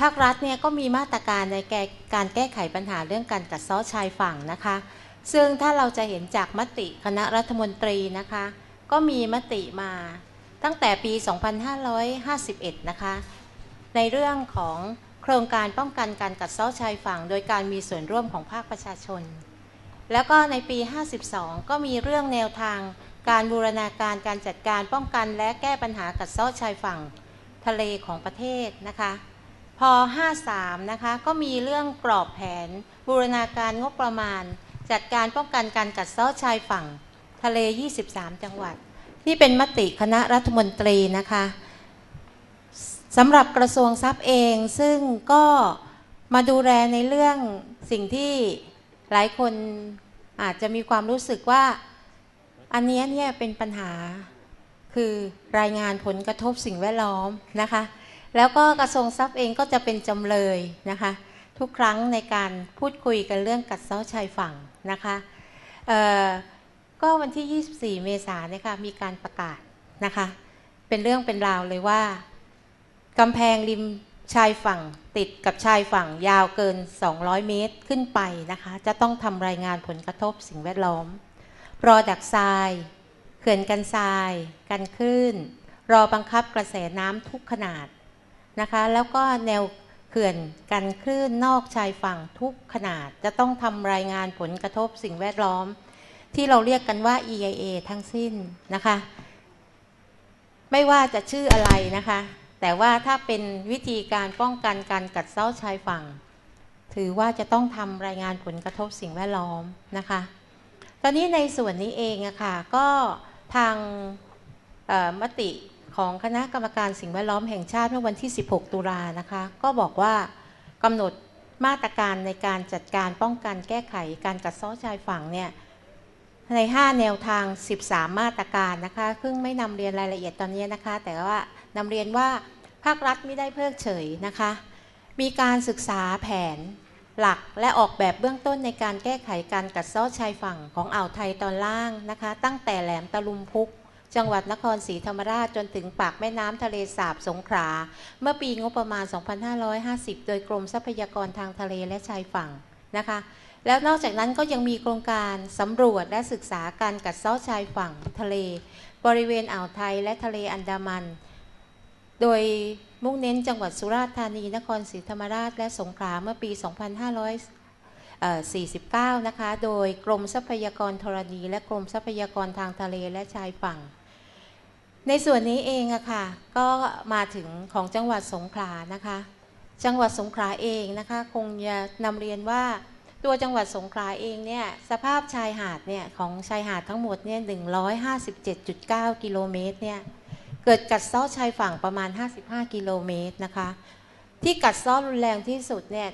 ภาครัฐเนี่ยก็มีมาตรการในแก้การแก้ไขปัญหาเรื่องการกัดเซาะชายฝั่งนะคะ ซึ่งถ้าเราจะเห็นจากมติคณะรัฐมนตรีนะคะ ก็มีมติมาตั้งแต่ปี 2551 นะคะ ในเรื่องของโครงการป้องกันการกัดเซาะชายฝั่ง โดยการมีส่วนร่วมของภาคประชาชน แล้วก็ในปี 52 ก็มีเรื่องแนวทางการบูรณาการการจัดการป้องกันและแก้ปัญหากัดเซาะชายฝั่งทะเลของประเทศนะคะ พอ 53 นะคะ ก็มีเรื่องกรอบแผน บูรณาการงบประมาณ จัดการป้องกันการกัดเซาะชายฝั่งทะเล 23 จังหวัด ที่เป็นมติคณะรัฐมนตรีนะคะสำหรับกระทรวงทรัพย์เองซึ่งก็มาดูแลในเรื่องสิ่งที่หลายคนอาจจะมีความรู้สึกว่า อันนี้เนี่ยเป็นปัญหาคือรายงานผลกระทบสิ่งแวดล้อมนะคะ แล้วก็กระทรวงทรัพย์เองก็จะเป็นจำเลยนะคะ ทุกครั้งในการพูดคุยกันเรื่องกัดเซาะชายฝั่งนะคะก็วันที่ 24 เมษายนนี่ยค่ะมีการประกาศนะคะ เป็นเรื่องเป็นราวเลยว่ากำแพงริมชายฝั่งติดกับชายฝั่งยาวเกิน 200 เมตรขึ้นไปนะคะ จะต้องทำรายงานผลกระทบสิ่งแวดล้อม รอดักทราย เขื่อนกันทราย กันคลื่น รอบังคับกระแสน้ำทุกขนาด นะคะ แล้วก็แนวเขื่อนกันคลื่นนอกชายฝั่งทุกขนาด จะต้องทำรายงานผลกระทบสิ่งแวดล้อม ที่เราเรียกกันว่า EIA ทั้งสิ้นนะคะ ไม่ว่าจะชื่ออะไรนะคะ แต่ว่าถ้าเป็นวิธีการป้องกันการกัดเซ้าชายฝั่ง ถือว่าจะต้องทำรายงานผลกระทบสิ่งแวดล้อมนะคะ ตอนนี้ในส่วนนี้เองอะค่ะก็ทางมติ ของคณะกรรมการสิ่งแวดล้อมแห่งชาติเมื่อวันที่ 16 ตุลานะคะ ก็บอกว่ากำหนดมาตรการในการจัดการป้องกันแก้ไขการกัดเซ้อชายฝั่งเนี่ยใน 5 แนวทาง 13 มาตรการนะคะเพิ่งไม่นำเรียนรายละเอียดตอนนี้นะคะ แต่ว่านำเรียนว่าภาครัฐไม่ได้เพิกเฉยนะคะ มีการศึกษาแผนหลักและออกแบบเบื้องต้นในการแก้ไขการกัดเซาะชายฝั่งของอ่าวไทยตอนล่างนะคะ ตั้งแต่แหลมตะลุมพุก จังหวัดนครศรีธรรมราชจนถึงปากแม่น้ำทะเลสาบสงขลาเมื่อปีงบประมาณ 2550 โดยกรมทรัพยากรทางทะเลและชายฝั่งนะคะ แล้วนอกจากนั้นก็ยังมีโครงการสำรวจและศึกษาการกัดเซาะชายฝั่งทะเล บริเวณอ่าวไทยและทะเลอันดามัน โดยมุ่งเน้นจังหวัดสุราษฎร์ธานีนครศรีธรรมราช และสงขลาเมื่อปี 2549 นะคะ โดยกรมทรัพยากรธรณี และกรมทรัพยากรทางทะเลและชายฝั่ง ในส่วนนี้เองอะค่ะ ก็มาถึงของจังหวัดสงขลานะคะ จังหวัดสงขลาเองนะคะ คงจะนำเรียนว่าตัวจังหวัดสงขลาเองเนี่ยสภาพชายหาดเนี่ยของชายหาดทั้งหมดเนี่ย157.9 กิโลเมตรเนี่ยเกิดกัดซ้อชายฝั่งประมาณ 55 กิโลเมตรนะคะ ที่กัดซ้อรุนแรงที่สุดเนี่ย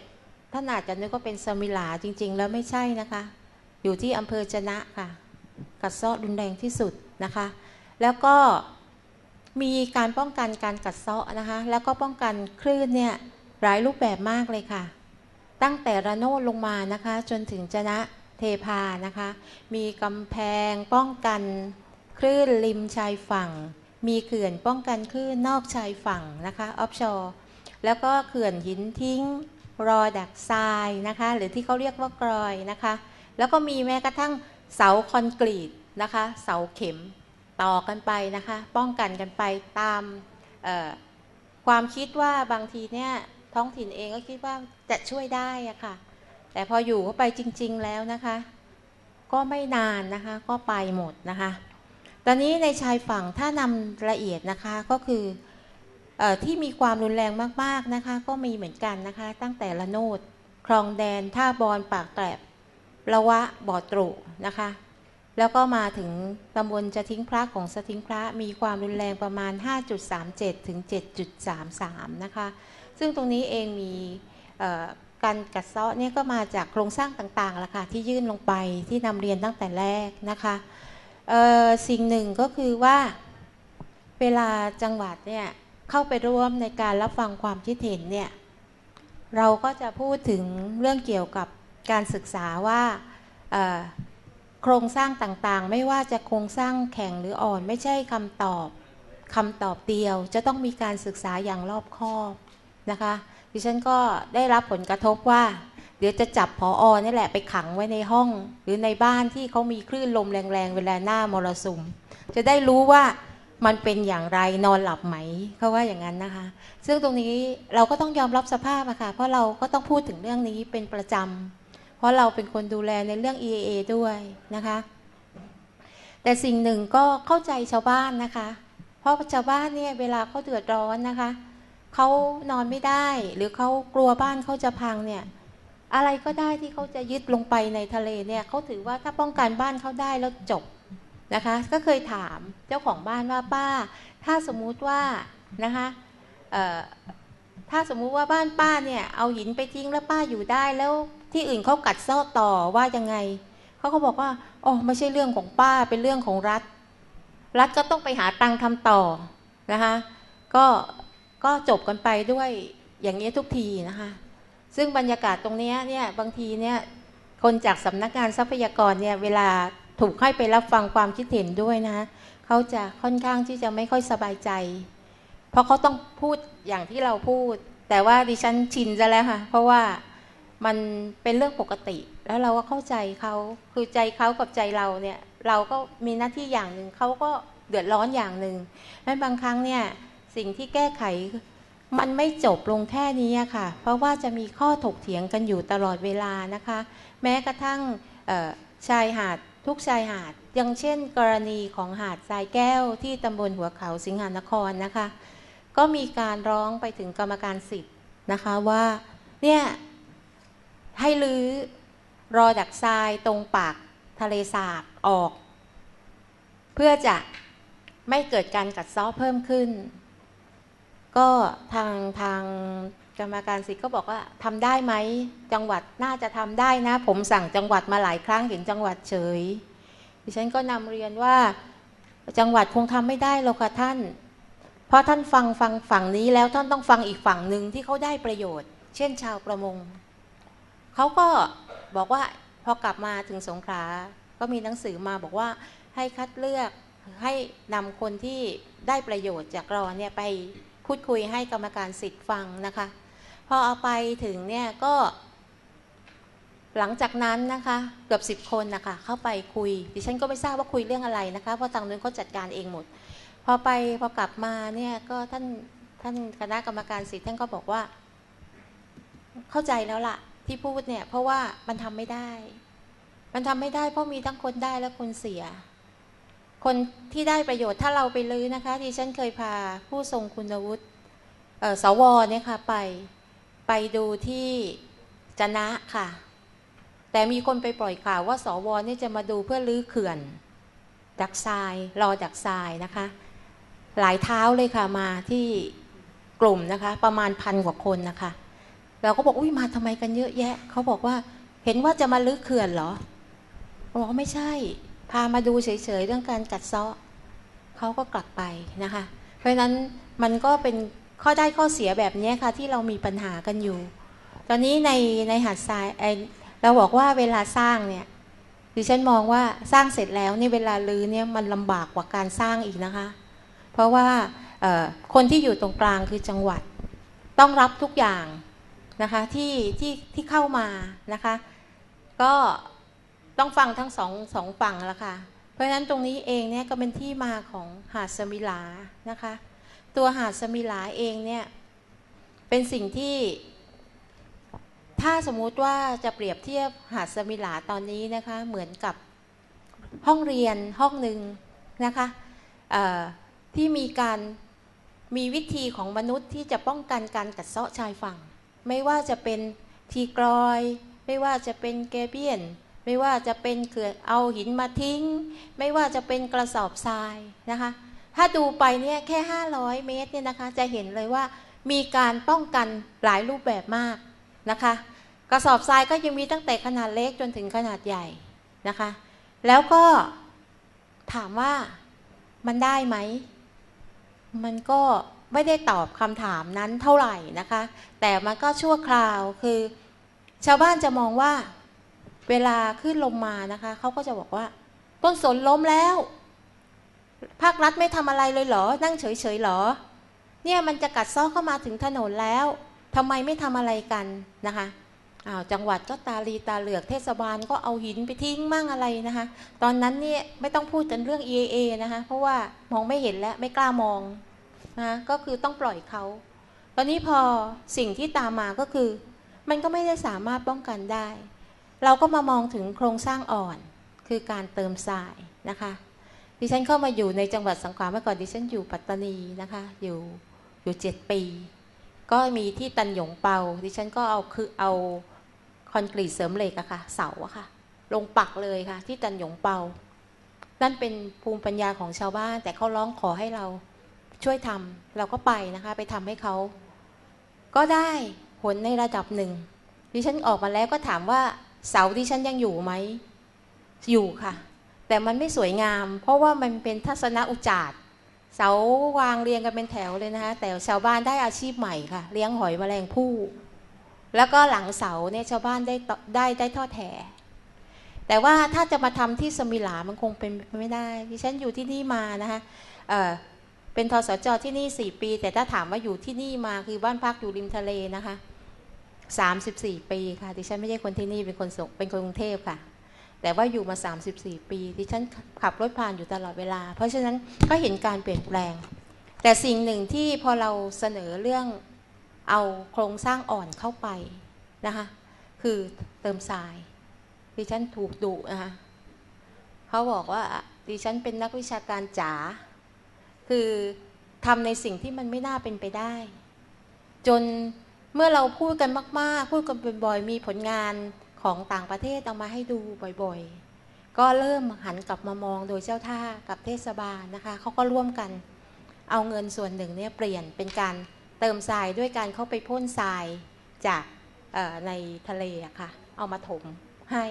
ท่านอาจจะนึกว่าเป็นสมิลาจริง ๆ แล้วไม่ใช่นะคะ อยู่ที่อำเภอชนะค่ะ กัดซ้อรุนแรงที่สุดนะคะ แล้วก็ มีการป้องกันการกัดเซาะนะคะ แล้วก็ป้องกันคลื่นเนี่ยหลายรูปแบบมากเลยค่ะ ตั้งแต่ระโนดลงมานะคะ จนถึงจนะเทพานะคะ มีกำแพงป้องกันคลื่นริมชายฝั่ง มีเขื่อนป้องกันคลื่นนอกชายฝั่งนะคะออฟชอร์แล้วก็เขื่อนหินทิ้ง รอดักทรายนะคะ หรือที่เขาเรียกว่ากรอยนะคะ แล้วก็มีแม้กระทั่งเสาคอนกรีตนะคะ เสาเข็ม ต่อกันไปนะคะ ป้องกันกันไปตามความคิดว่าบางทีเนี่ยท้องถิ่นเองก็คิดว่าจะช่วยได้อะค่ะ แต่พออยู่เข้าไปจริง ๆแล้วนะคะ ก็ไม่นานนะคะ ก็ไปหมดนะคะ ตอนนี้ในชายฝั่งถ้านำละเอียดนะคะก็คืออที่มีความรุนแรงมากๆนะคะ ก็มีเหมือนกันนะคะ ตั้งแต่ละโนดคลองแดนท่าบอลปากแกลบละวะบ่อตรุนะคะ แล้วก็มาถึงตำบลจะทิ้งพระของสทิ้งพระมีความรุนแรงประมาณ 5.37 ถึง 7.33 นะคะ ซึ่งตรงนี้เองมีการกัดเซาะเนี่ยก็มาจากโครงสร้างต่างๆละค่ะที่ยื่นลงไปที่นำเรียนตั้งแต่แรกนะคะสิ่งหนึ่งก็คือว่าเวลาจังหวัดเนี่ยเข้าไปร่วมในการรับฟังความคิดเห็นเนี่ยเราก็จะพูดถึงเรื่องเกี่ยวกับการศึกษาว่า โครงสร้างต่างๆ ไม่ว่าจะโครงสร้างแข็งหรืออ่อน ไม่ใช่คำตอบคำตอบเดียวจะต้องมีการศึกษาอย่างรอบคอบนะคะดิฉันก็ได้รับผลกระทบว่า เดี๋ยวจะจับพออนี่แหละไปขังไว้ในห้อง หรือในบ้านที่เขามีคลื่นลมแรงๆ เวลาหน้ามรสุม จะได้รู้ว่ามันเป็นอย่างไรนอนหลับไหมเขาว่าอย่างนั้นนะคะ ซึ่งตรงนี้เราก็ต้องยอมรับสภาพอะค่ะเพราะเราก็ต้องพูดถึงเรื่องนี้เป็นประจำ เพราะเราเป็นคนดูแลในเรื่อง EAA ด้วยนะคะ แต่สิ่งหนึ่งก็เข้าใจชาวบ้านนะคะ เพราะชาวบ้านเนี่ยเวลาเขาเดือดร้อนนะคะเขานอนไม่ได้หรือเขากลัวบ้านเขาจะพังเนี่ยอะไรก็ได้ที่เขาจะยึดลงไปในทะเลเนี่ยเขาถือว่าถ้าป้องกันบ้านเขาได้แล้วจบนะคะ ก็เคยถามเจ้าของบ้านว่าป้า ถ้าสมมุติว่านะคะถ้าสมมุติว่าบ้านป้าเนี่ยเอาหินไปทิ้งแล้วป้าอยู่ได้แล้ว ที่อื่นเขากัดเซ้อต่อว่ายังไงเขาก็บอกว่าอ๋อไม่ใช่เรื่องของป้าเป็นเรื่องของรัฐ รัฐก็ต้องไปหาตังค์ทำต่อนะคะก็ก็จบกันไปด้วยอย่างนี้ทุกทีนะคะ ซึ่งบรรยากาศตรงนี้เนี่ยบางทีเนี่ยคนจากสำนักงานทรัพยากรเนี่ยเวลาถูกให้ไปรับฟังความคิดเห็นด้วยนะเขาจะค่อนข้างที่จะไม่ค่อยสบายใจ เพราะเขาต้องพูดอย่างที่เราพูด แต่ว่าดิฉันชินซะแล้วค่ะ เพราะว่า มันเป็นเรื่องปกติ แล้วเราก็เข้าใจเขาคือใจเขากับใจเราเนี่ยเราก็มีหน้าที่อย่างหนึ่งเขาก็เดือดร้อนอย่างหนึ่งนั้นบางครั้งเนี่ยสิ่งที่แก้ไขมันไม่จบลงแค่นี้ค่ะ เพราะว่าจะมีข้อถกเถียงกันอยู่ตลอดเวลานะคะ แม้กระทั่งชายหาดทุกชายหาดอย่างเช่น กรณีของหาดทรายแก้วที่ตำบลหัวเขาสิงหานครนะคะ ก็มีการร้องไปถึงกรรมการสิทธิ์นะคะว่าเนี่ย ให้ลื้อรอดักทรายตรงปากทะเลสาบออก เพื่อจะไม่เกิดการกัดเซาะเพิ่มขึ้น ก็ทางทางกรรมการสิทธิ์ก็บอกว่าทำได้ไหมจังหวัดน่าจะทำได้นะ ผมสั่งจังหวัดมาหลายครั้งเห็นจังหวัดเฉยดิฉันก็นำเรียนว่าจังหวัดคงทำไม่ได้หรอกค่ะท่าน เพราะท่านฟังฟังฝั่งนี้แล้วท่านต้องฟังอีกฝั่งหนึ่งที่เขาได้ประโยชน์ เช่นชาวประมง เขาก็บอกว่าพอกลับมาถึงสงขลาก็มีหนังสือมาบอกว่าให้คัดเลือกให้นำคนที่ได้ประโยชน์จากรอเนี่ยไปพูดคุยให้กรรมการสิทธิ์ฟังนะคะ พอเอาไปถึงเนี่ยก็ หลังจากนั้นนะคะเกือบสิบคนนะคะเข้าไปคุย ดิฉันก็ไม่ทราบว่าคุยเรื่องอะไรนะคะ เพราะทางนู้นเขาจัดการเองหมด พอไปพอกลับมาเนี่ยก็ท่านท่านคณะกรรมการสิทธิ์ท่านก็บอกว่า เข้าใจแล้วล่ะ ที่พูดเนี่ย เพราะว่ามันทำไม่ได้ มันทำไม่ได้ เพราะมีทั้งคนได้และคนเสีย คนที่ได้ประโยชน์ถ้าเราไปลื้อนะคะที่ฉันเคยพาผู้ทรงคุณวุฒิสวเนี่ยค่ะไปไปดูที่จนะค่ะ แต่มีคนไปปล่อยข่าวว่าสวเนี่ยจะมาดูเพื่อลื้อเขื่อน ดักทรายรอดักทรายนะคะ หลายเท้าเลยค่ะมาที่กลุ่มนะคะ ประมาณพันกว่าคนนะคะ เราก็บอกอุ้ยมาทำไมกันเยอะแยะ เขาบอกว่าเห็นว่าจะมาลื้อเขื่อนเหรอบอกไม่ใช่ พามาดูเฉยๆเรื่องการกัดเซาะเขาก็กลับไปนะคะ เพราะฉะนั้นมันก็เป็นข้อได้ข้อเสียแบบนี้ค่ะที่เรามีปัญหากันอยู่ ตอนนี้ในในหาดทรายเราบอกว่าเวลาสร้างเนี่ยดิฉันมองว่าสร้างเสร็จแล้วนี่เวลาลื้อเนี่ยมันลำบากกว่าการสร้างอีกนะคะ เพราะว่าคนที่อยู่ตรงกลางคือจังหวัด ต้องรับทุกอย่าง นะคะที่ที่ที่เข้ามานะคะ ก็ต้องฟังทั้งสองสองฝั่งละค่ะ เพราะฉะนั้นตรงนี้เองเนี่ยก็เป็นที่มาของหาดสมิลานะคะ ตัวหาดสมิลาเองเนี่ยเป็นสิ่งที่ถ้าสมมุติว่าจะเปรียบเทียบหาดสมิลาตอนนี้นะคะเหมือนกับห้องเรียนห้องหนึ่งนะคะที่มีการมีวิธีของมนุษย์ที่จะป้องกันการกัดเซาะชายฝั่ง ไม่ว่าจะเป็นทีกรอย ไม่ว่าจะเป็นแกเบียน ไม่ว่าจะเป็นเขื่อนเอาหินมาทิ้ง ไม่ว่าจะเป็นกระสอบทรายนะคะ ถ้าดูไปเนี่ยแค่ 500 เมตรเนี่ยนะคะ จะเห็นเลยว่ามีการป้องกันหลายรูปแบบมากนะคะ กระสอบทรายก็ยังมีตั้งแต่ขนาดเล็กจนถึงขนาดใหญ่นะคะ แล้วก็ถามว่ามันได้ไหม มันก็ ไม่ได้ตอบคำถามนั้นเท่าไหร่นะคะ แต่มันก็ชั่วคราวคือ ชาวบ้านจะมองว่า เวลาขึ้นลมมานะคะเขาก็จะบอกว่า ต้นสนล้มแล้ว ภาครัฐไม่ทำอะไรเลยเหรอ นั่งเฉยๆเหรอ เนี่ยมันจะกัดซ้อเข้ามาถึงถนนแล้วทำไมไม่ทำอะไรกันนะคะอ้าวจังหวัดก็ตาลีตาเหลือกเทศบาลก็เอาหินไปทิ้งมั่งอะไรนะคะ ตอนนั้นเนี่ยไม่ต้องพูดกันเรื่อง EAA นะคะ เพราะว่ามองไม่เห็นแล้วไม่กล้ามอง นะก็คือต้องปล่อยเขาตอนนี้พอสิ่งที่ตามมาก็คือ มันก็ไม่ได้สามารถป้องกันได้ เราก็มามองถึงโครงสร้างอ่อน คือการเติมทรายนะคะดิฉันเข้ามาอยู่ในจังหวัดสังขลาเมื่อก่อนดิฉันอยู่ปัตตานีนะคะอยู่อยู่เจ็ดปี ก็มีที่ตันหยงเปาดิฉันก็เอาคือเอาคอนกรีตเสริมเหล็กอะค่ะเสาอะค่ะ ลงปักเลยค่ะ ที่ตันหยงเปา นั่นเป็นภูมิปัญญาของชาวบ้าน แต่เขาร้องขอให้เรา ช่วยทำเราก็ไปนะคะ ไปทำให้เขา ก็ได้ผลในระดับหนึ่งดิฉันออกมาแล้วก็ถามว่าเสาดิฉันยังอยู่ไหมอยู่ค่ะ แต่มันไม่สวยงาม เพราะว่ามันเป็นทัศนอุจาร์เสาวางเรียงกันเป็นแถวเลยนะคะ แต่ชาวบ้านได้อาชีพใหม่ค่ะ เลี้ยงหอยแมลงภู่แล้วก็หลังเสาเนี่ยชาวบ้านได้ได้ได้ทอดแถแต่ว่าถ้าจะมาทำที่สมิลามันคงเป็นไปไม่ได้ดิฉันอยู่ที่นี่มานะคะ เป็นทสจที่นี่สี่ปี แต่ถ้าถามว่าอยู่ที่นี่มาคือบ้านพักอยู่ริมทะเลนะคะสามสิบสี่ปีค่ะ ดิฉันไม่ใช่คนที่นี่เป็นคนสงเป็นคนกรุงเทพค่ะ แต่ว่าอยู่มา 34 ปี ดิฉันขับรถผ่านอยู่ตลอดเวลา เพราะฉะนั้นก็เห็นการเปลี่ยนแปลง แต่สิ่งหนึ่งที่พอเราเสนอเรื่องเอาโครงสร้างอ่อนเข้าไปนะคะ คือเติมทราย ดิฉันถูกดุนะคะเขาบอกว่าดิฉันเป็นนักวิชาการจ๋า คือทำในสิ่งที่มันไม่น่าเป็นไปได้ จนเมื่อเราพูดกันมาก ๆ พูดกันบ่อยๆมีผลงานของต่างประเทศเอามาให้ดูบ่อยๆ ก็เริ่มหันกลับมามองโดยเจ้าท่ากับเทศบาลนะคะเขาก็ร่วมกัน เอาเงินส่วนหนึ่งเนี่ยเปลี่ยนเป็นการเติมทรายด้วยการเข้าไปพ่นทรายจากในทะเลอะค่ะ เอามาถมให้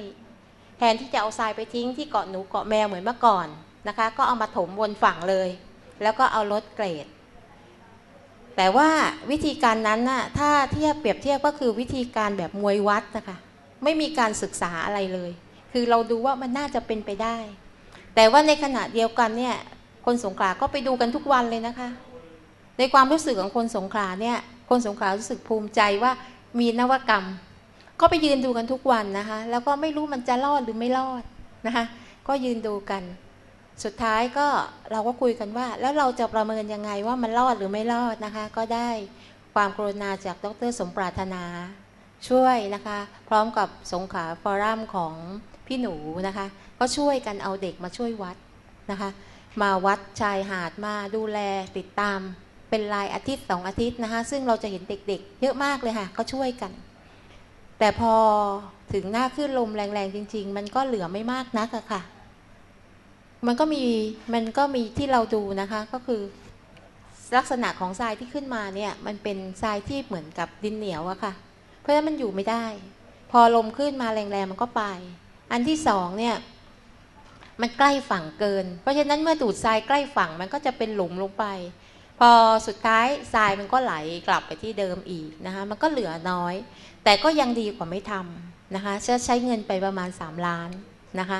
แทนที่จะเอาทรายไปทิ้งที่เกาะหนูเกาะแมวเหมือนเมื่อก่อนนะคะ ก็เอามาถมบนฝั่งเลย แล้วก็เอารถเกรด แต่ว่าวิธีการนั้นน่ะถ้าเทียบเปรียบเทียบก็คือวิธีการแบบมวยวัดนะคะไม่มีการศึกษาอะไรเลย คือเราดูว่ามันน่าจะเป็นไปได้ แต่ว่าในขณะเดียวกันเนี่ยคนสงขลาก็ไปดูกันทุกวันเลยนะคะ ในความรู้สึกของคนสงขลาเนี่ยคนสงขลารู้สึกภูมิใจว่ามีนวัตกรรม ก็ไปยืนดูกันทุกวันนะคะ แล้วก็ไม่รู้มันจะรอดหรือไม่รอดนะคะ ก็ยืนดูกัน สุดท้ายก็เราก็คุยกันว่า แล้วเราจะประเมินยังไงว่ามันรอดหรือไม่รอดนะคะ ก็ได้ความกรุณาจากดรสมปรารถนา ช่วยนะคะ พร้อมกับสงขาฟอรัมของพี่หนูนะคะ ก็ช่วยกันเอาเด็กมาช่วยวัดนะคะ มาวัดชายหาดมาดูแลติดตาม เป็นรายอาทิตย์สองอาทิตย์นะคะ ซึ่งเราจะเห็นเด็กๆ เยอะมากเลยค่ะก็ช่วยกัน แต่พอถึงหน้าขึ้นลมแรงๆจริง ๆ มันก็เหลือไม่มากนักอะค่ะ มันก็มีมันก็มีที่เราดูนะคะก็คือลักษณะของทรายที่ขึ้นมาเนี่ยมันเป็นทรายที่เหมือนกับดินเหนียวอะค่ะ เพราะฉะนั้นมันอยู่ไม่ได้ พอลมขึ้นมาแรงๆมันก็ไป อันที่สองเนี่ยมันใกล้ฝั่งเกิน เพราะฉะนั้นเมื่อดูดทรายใกล้ฝั่งมันก็จะเป็นหลุมลงไป พอสุดท้ายทรายมันก็ไหลกลับไปที่เดิมอีกนะคะมันก็เหลือน้อย แต่ก็ยังดีกว่าไม่ทำนะคะจะใช้เงินไปประมาณ 3 ล้านนะคะ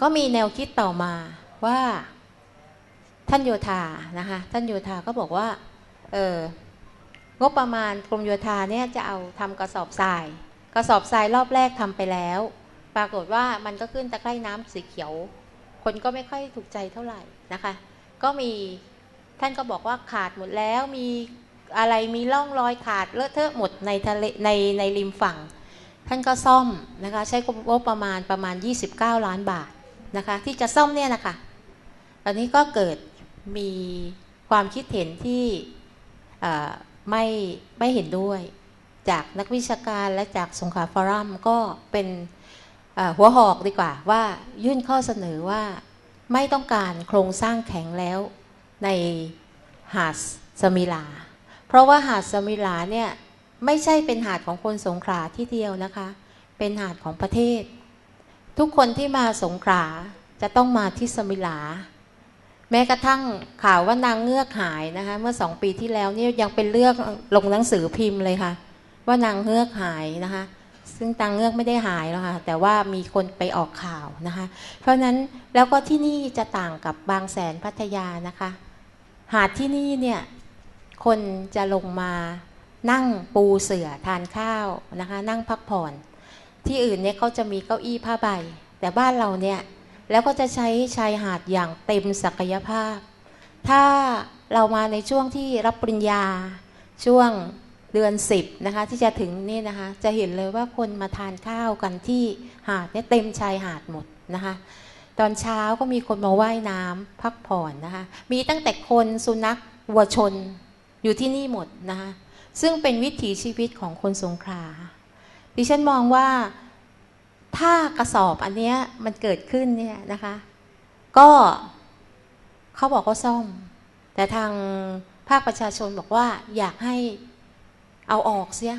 ก็มีแนวคิดต่อมาว่าท่านโยธานะคะท่านโยธาก็บอกว่าเอองบประมาณกรมโยธาเนี่ยจะเอาทำกระสอบทราย กระสอบทรายรอบแรกทำไปแล้ว ปรากฏว่ามันก็ขึ้นตะไคร่น้ำสีเขียว คนก็ไม่ค่อยถูกใจเท่าไหร่นะคะ ก็มีท่านก็บอกว่าขาดหมดแล้วมีอะไรมีร่องรอยขาดเลอะเทอะหมดในทะเลในในริมฝั่ง ท่านก็ซ่อมนะคะใช้งบประมาณประมาณ 29 ล้านบาทนะคะที่จะซ่อมเนี่ยนะคะตอนนี้ก็เกิดมีความคิดเห็นที่ไม่ไม่เห็นด้วยจากนักวิชาการและจากสงขาฟอรัมก็เป็นหัวหอกดีกว่าว่ายื่นข้อเสนอว่าไม่ต้องการโครงสร้างแข็งแล้วในหาดสมิลา เพราะว่าหาดสมิลาเนี่ย ไม่ใช่เป็นหาดของคนสงขลาที่เดียวนะคะ เป็นหาดของประเทศ ทุกคนที่มาสงขลาจะต้องมาที่สมิลา แม้กระทั่งข่าวว่านางเงือกหายนะคะ เมื่อสองปีที่แล้วนี่ยังเป็นเรื่องลงหนังสือพิมพ์เลยค่ะ ว่านางเงือกหายนะคะ ซึ่งนางเงือกไม่ได้หายแล้วค่ะ แต่ว่ามีคนไปออกข่าวนะคะ เพราะนั้นแล้วก็ที่นี่จะต่างกับบางแสนพัทยานะคะ หาดที่นี่เนี่ยคนจะลงมา นั่งปูเสื่อทานข้าวนะคะ นั่งพักผ่อน ที่อื่นเนี่ยเขาจะมีเก้าอี้ผ้าใบ แต่บ้านเราเนี่ยแล้วก็จะใช้ชายหาดอย่างเต็มศักยภาพ ถ้าเรามาในช่วงที่รับปริญญาช่วงเดือนสิบนะคะที่จะถึงนี่นะคะจะเห็นเลยว่าคนมาทานข้าวกันที่หาดเนี่ยเต็มชายหาดหมดนะคะตอนเช้าก็มีคนมาว่ายน้ำพักผ่อนนะคะมีตั้งแต่คนสุนัขวัวชนอยู่ที่นี่หมดนะคะ ซึ่งเป็นวิถีชีวิตของคนสงขลาดิฉันมองว่าถ้ากระสอบอันเนี้ยมันเกิดขึ้นเนี่ยนะคะ ก็เขาบอกว่าซ่อม แต่ทางภาคประชาชนบอกว่าอยากให้เอาออกเสีย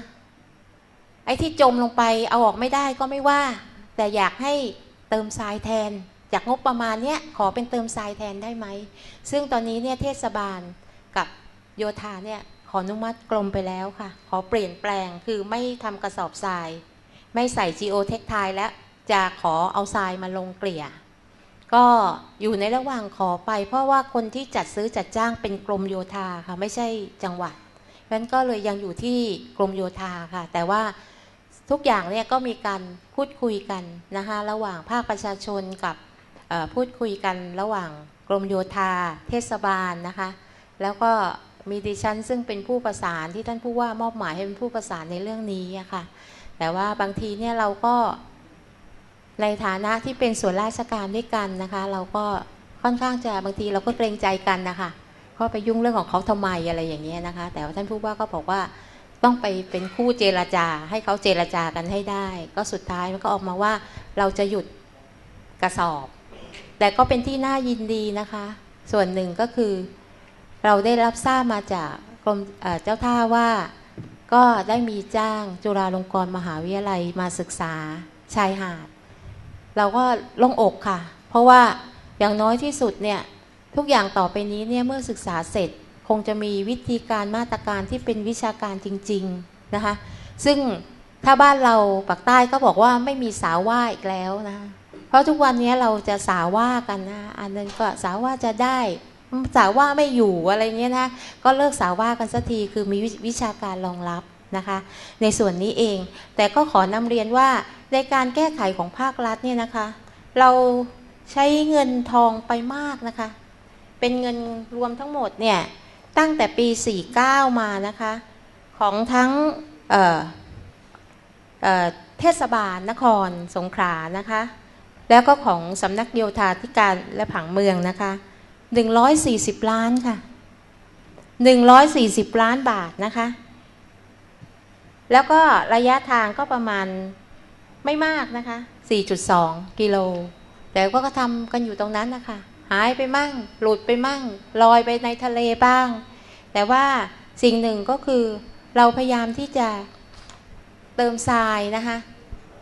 ไอ้ที่จมลงไปเอาออกไม่ได้ก็ไม่ว่า แต่อยากให้เติมทรายแทน จากงบประมาณเนี้ยขอเป็นเติมทรายแทนได้ไหม ซึ่งตอนนี้เนี่ยเทศบาลกับโยธาเนี่ย ขออนุมัติกรมไปแล้วค่ะ ขอเปลี่ยนแปลงคือไม่ทำกระสอบทราย ไม่ใส่ GO เทคไทแล้วจะขอเอาทรายมาลงเกลี่ย ก็อยู่ในระหว่างขอไป เพราะว่าคนที่จัดซื้อจัดจ้างเป็นกรมโยธาค่ะ ไม่ใช่จังหวัดนั้นก็เลยยังอยู่ที่กรมโยธาค่ะ แต่ว่าทุกอย่างเนี่ยก็มีการพูดคุยกันนะคะระหว่างภาคประชาชนกับพูดคุยกันระหว่างกรมโยธา เทศบาลนะคะ แล้วก็ มีดิฉันซึ่งเป็นผู้ประสานที่ท่านผู้ว่ามอบหมายให้เป็นผู้ประสานในเรื่องนี้อะค่ะ แต่ว่าบางทีเนี่ยเราก็ในฐานะที่เป็นส่วนราชการด้วยกันนะคะ เราก็ค่อนข้างจะบางทีเราก็เกรงใจกันนะคะก็ไปยุ่งเรื่องของเขาทำไมอะไรอย่างเงี้ยนะคะ แต่ว่าท่านผู้ว่าก็บอกว่าต้องไปเป็นคู่เจรจา ให้เขาเจรจากันให้ได้ ก็สุดท้ายมันก็ออกมาว่าเราจะหยุดกระสอบ แต่ก็เป็นที่น่ายินดีนะคะ ส่วนหนึ่งก็คือ เราได้รับทราบมาจากกรมเจ้าท่าว่าก็ได้มีจ้างจุฬาลงกรณ์มหาวิทยาลัยมาศึกษาชายหาด เราก็ล่งอกค่ะ เพราะว่าอย่างน้อยที่สุดเนี่ยทุกอย่างต่อไปนี้เนี่ยเมื่อศึกษาเสร็จคงจะมีวิธีการมาตรการที่เป็นวิชาการจริง ๆ นะคะ ซึ่งถ้าบ้านเราปากใต้ก็บอกว่าไม่มีสาวว่าอีกแล้วนะคะเพราะทุกวันนี้เราจะสาวว่ากันนะ อันนั้นก็สาวว่าจะได้ สาว่าไม่อยู่อะไรเงี้ยนะก็เลิกสาว่ากันสักทีคือมีวิชาการรองรับนะคะ ในส่วนนี้เอง แต่ก็ขอนำเรียนว่าในการแก้ไขของภาครัฐเนี่ยนะคะ เราใช้เงินทองไปมากนะคะ เป็นเงินรวมทั้งหมดเนี่ยตั้งแต่ปี 49 มานะคะ ของทั้งเเเทศบาลนครสงขลานะคะ แล้วก็ของสำนักโยธาธิการและผังเมืองนะคะ 140ล้านค่ะ140ล้านบาทนะคะ แล้วก็ระยะทางก็ประมาณไม่มากนะคะ4.2กิโล แต่ก็ทำกันอยู่ตรงนั้นนะคะ หายไปมั่ง หลุดไปมั่ง ลอยไปในทะเลบ้าง แต่ว่าสิ่งหนึ่งก็คือเราพยายามที่จะเติมทรายนะคะ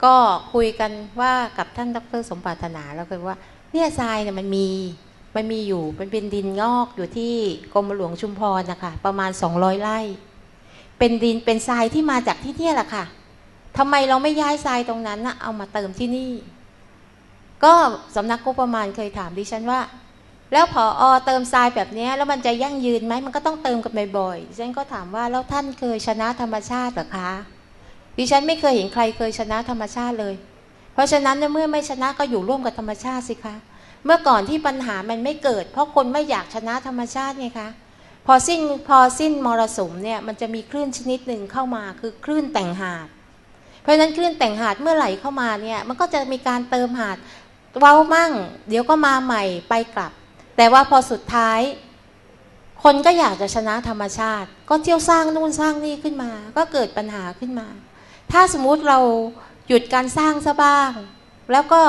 ก็คุยกันว่ากับท่านดรสมปรารถนาแล้วคือว่า เนี่ยทรายเนี่ยมันมี มันมีอยู่มันเป็นดินงอกอยู่ที่กรมหลวงชุมพรนะคะประมาณ 200 ไร่ เป็นดินเป็นทรายที่มาจากที่เนี่ยแหละค่ะทำไมเราไม่ย้ายทรายตรงนั้นนะเอามาเติมที่นี่ ก็สำนักงบประมาณเคยถามดิฉันว่า แล้วพออเติมทรายแบบนี้แล้วมันจะยั่งยืนไหมมันก็ต้องเติมกันบ่อยๆดิฉันก็ถามว่าแล้วท่านเคยชนะธรรมชาติหรอคะ ดิฉันไม่เคยเห็นใครเคยชนะธรรมชาติเลย เพราะฉะนั้นเมื่อไม่ชนะก็อยู่ร่วมกับธรรมชาติสิคะ เมื่อก่อนที่ปัญหามันไม่เกิด เพราะคนไม่อยากชนะธรรมชาติไงคะพอสิ้นพอสิ้นมรสุมเนี่ยมันจะมีคลื่นชนิดหนึ่งเข้ามาคือคลื่นแต่งหาด เพราะฉะนั้นคลื่นแต่งหาดเมื่อไหร่เข้ามาเนี่ยมันก็จะมีการเติมหาดเว้ามั่ง เดี๋ยวก็มาใหม่ไปกลับ แต่ว่าพอสุดท้าย คนก็อยากจะชนะธรรมชาติ ก็เที่ยวสร้างนู่นสร้างนี่ขึ้นมา ก็เกิดปัญหาขึ้นมา ถ้าสมมุติเราหยุดการสร้างซะบ้าง แล้วก็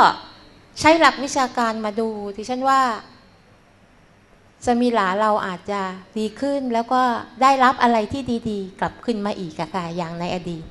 ใช้หลักวิชาการมาดูที่ฉันว่าสมิหลาเราอาจจะดีขึ้นแล้วก็ได้รับอะไรที่ดี ๆ กลับขึ้นมาอีกอะค่ะอย่างในอดีต